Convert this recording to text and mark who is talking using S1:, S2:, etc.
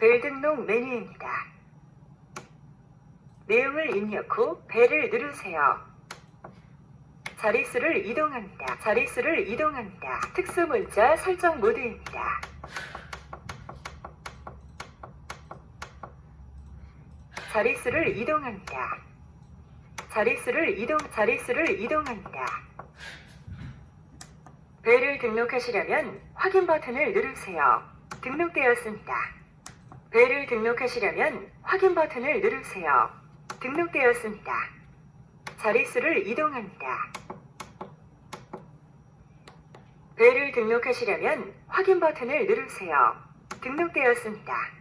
S1: 벨 등록 메뉴입니다. 내용을 입력 후 벨을 누르세요. 자릿수를 이동합니다. 자릿수를 이동합니다. 특수 문자 설정 모드입니다. 자릿수를 이동합니다. 자릿수를 이동, 자릿수를 이동합니다. 벨을 등록하시려면 확인 버튼을 누르세요. 등록되었습니다. 벨을 등록하시려면 확인 버튼을 누르세요. 등록되었습니다. 자릿수를 이동합니다. 벨을 등록하시려면 확인 버튼을 누르세요. 등록되었습니다.